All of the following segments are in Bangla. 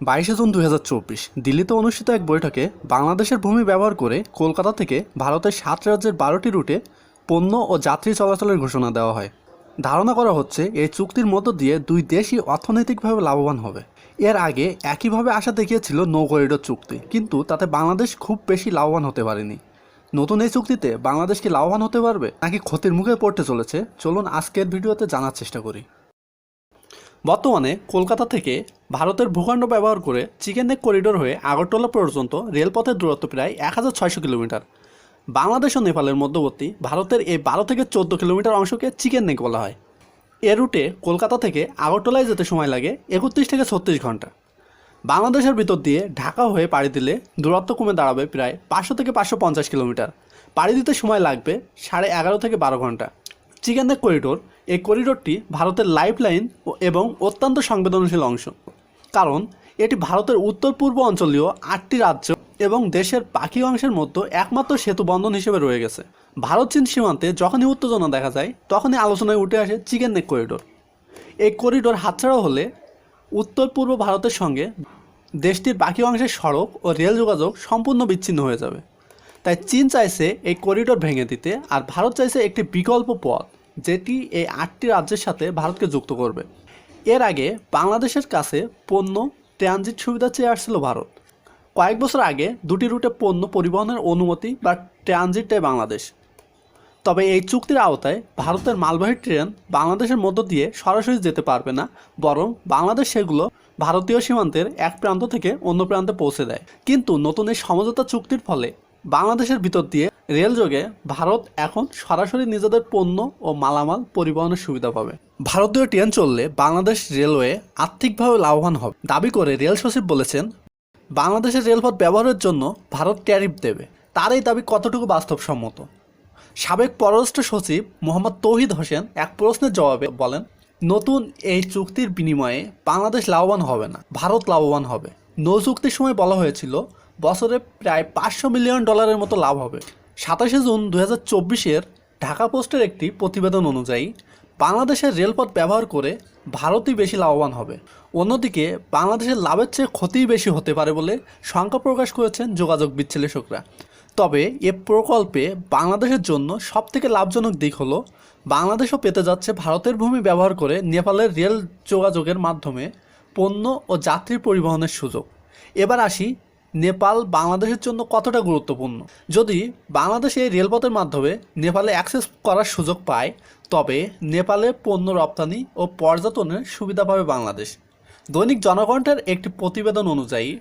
বাইশে জুন দু হাজার চব্বিশ, দিল্লিতে অনুষ্ঠিত এক বৈঠকে বাংলাদেশের ভূমি ব্যবহার করে কলকাতা থেকে ভারতের সাত রাজ্যের বারোটি রুটে পণ্য ও যাত্রী চলাচলের ঘোষণা দেওয়া হয়। ধারণা করা হচ্ছে, এই চুক্তির মধ্য দিয়ে দুই দেশই অর্থনৈতিকভাবে লাভবান হবে। এর আগে একইভাবে আশা দেখিয়েছিল নৌ করিডোর চুক্তি, কিন্তু তাতে বাংলাদেশ খুব বেশি লাভবান হতে পারেনি। নতুন এই চুক্তিতে বাংলাদেশ কি লাভবান হতে পারবে, নাকি ক্ষতির মুখে পড়তে চলেছে? চলুন আজকের ভিডিওতে জানার চেষ্টা করি। বর্তমানে কলকাতা থেকে ভারতের ভূখণ্ড ব্যবহার করে চিকেন নেক করিডোর হয়ে আগরতলা পর্যন্ত রেলপথের দূরত্ব প্রায় এক হাজার ছয়শো কিলোমিটার। বাংলাদেশ ও নেপালের মধ্যবর্তী ভারতের এই বারো থেকে চোদ্দ কিলোমিটার অংশকে চিকেন নেক বলা হয়। এ রুটে কলকাতা থেকে আগরতলায় যেতে সময় লাগে একত্রিশ থেকে ছত্রিশ ঘণ্টা। বাংলাদেশের ভিতর দিয়ে ঢাকা হয়ে পাড়ি দিলে দূরত্ব কমে দাঁড়াবে প্রায় পাঁচশো থেকে পাঁচশো পঞ্চাশ কিলোমিটার। পাড়ি দিতে সময় লাগবে সাড়ে এগারো থেকে বারো ঘণ্টা। চিকেন নেক করিডোর, এই করিডোরটি ভারতের লাইফলাইন এবং অত্যন্ত সংবেদনশীল অংশ। কারণ, এটি ভারতের উত্তর পূর্ব অঞ্চলীয় আটটি রাজ্য এবং দেশের বাকি অংশের মধ্যে একমাত্র সেতু বন্ধন হিসেবে রয়ে গেছে। ভারত চীন সীমান্তে যখনই উত্তেজনা দেখা যায়, তখনই আলোচনায় উঠে আসে চিকেন নেক করিডোর। এই করিডোর হাতছাড়া হলে উত্তর পূর্ব ভারতের সঙ্গে দেশটির বাকি অংশের সড়ক ও রেল যোগাযোগ সম্পূর্ণ বিচ্ছিন্ন হয়ে যাবে। তাই চীন চাইছে এই করিডোর ভেঙে দিতে আর ভারত চাইছে একটি বিকল্প পথ, যেটি এই আটটি রাজ্যের সাথে ভারতকে যুক্ত করবে। এর আগে বাংলাদেশের কাছে পণ্য, ট্রানজিট সুবিধা চেয়ে আসছিল ভারত। কয়েক বছর আগে দুটি রুটে পণ্য পরিবহনের অনুমতি বা ট্রানজিট দেয় বাংলাদেশ। তবে এই চুক্তির আওতায় ভারতের মালবাহী ট্রেন বাংলাদেশের মধ্য দিয়ে সরাসরি যেতে পারবে না, বরং বাংলাদেশ সেগুলো ভারতীয় সীমান্তের এক প্রান্ত থেকে অন্য প্রান্তে পৌঁছে দেয়। কিন্তু নতুন এই সমঝোতা চুক্তির ফলে বাংলাদেশের ভিতর দিয়ে রেলযোগে ভারত এখন সরাসরি নিজেদের পণ্য ও মালামাল পরিবহনের সুবিধা পাবে। ভারতীয় ট্রেন চললে বাংলাদেশ রেলওয়ে আর্থিকভাবে লাভবান হবে। দাবি করে রেল সচিব বলেছেন, বাংলাদেশের রেলপথ ব্যবহারের জন্য ভারত ট্যারিফ দেবে। তার এই দাবি কতটুকু বাস্তবসম্মত? সাবেক পররাষ্ট্র সচিব মোহাম্মদ তৌহিদ হোসেন এক প্রশ্নের জবাবে বলেন, নতুন এই চুক্তির বিনিময়ে বাংলাদেশ লাভবান হবে না, ভারত লাভবান হবে। নৌ চুক্তির সময় বলা হয়েছিল বছরে প্রায় পাঁচশো মিলিয়ন ডলারের মতো লাভ হবে। সাতাশে জুন দু হাজার চব্বিশের ঢাকা পোস্টের একটি প্রতিবেদন অনুযায়ী বাংলাদেশের রেলপথ ব্যবহার করে ভারতই বেশি লাভবান হবে। অন্যদিকে, বাংলাদেশের লাভের চেয়ে ক্ষতিই বেশি হতে পারে বলে শঙ্কা প্রকাশ করেছেন যোগাযোগ বিশ্লেষকরা। তবে, এ প্রকল্পে বাংলাদেশের জন্য সবথেকে লাভজনক দিক হলো, বাংলাদেশও পেতে যাচ্ছে ভারতের ভূমি ব্যবহার করে নেপালের রেল যোগাযোগের মাধ্যমে পণ্য ও যাত্রী পরিবহনের সুযোগ। এবার আসি নেপাল বাংলাদেশের জন্য কতটা গুরুত্বপূর্ণ? যদি বাংলাদেশ এই রেলপথের মাধ্যমে নেপালে অ্যাক্সেস করার সুযোগ পায়, তবে নেপালে পণ্য রপ্তানি ও পর্যটনের সুবিধা পাবে বাংলাদেশ। দৈনিক জনকণ্ঠের একটি প্রতিবেদন অনুযায়ী,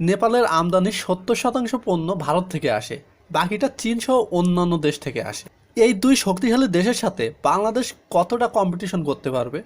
নেপালের আমদানির সত্তর শতাংশ পণ্য ভারত থেকে আসে, বাকিটা চীন সহ অন্যান্য দেশ থেকে আসে। এই দুই শক্তিশালী দেশের সাথে বাংলাদেশ কতটা কম্পিটিশন করতে পারবে?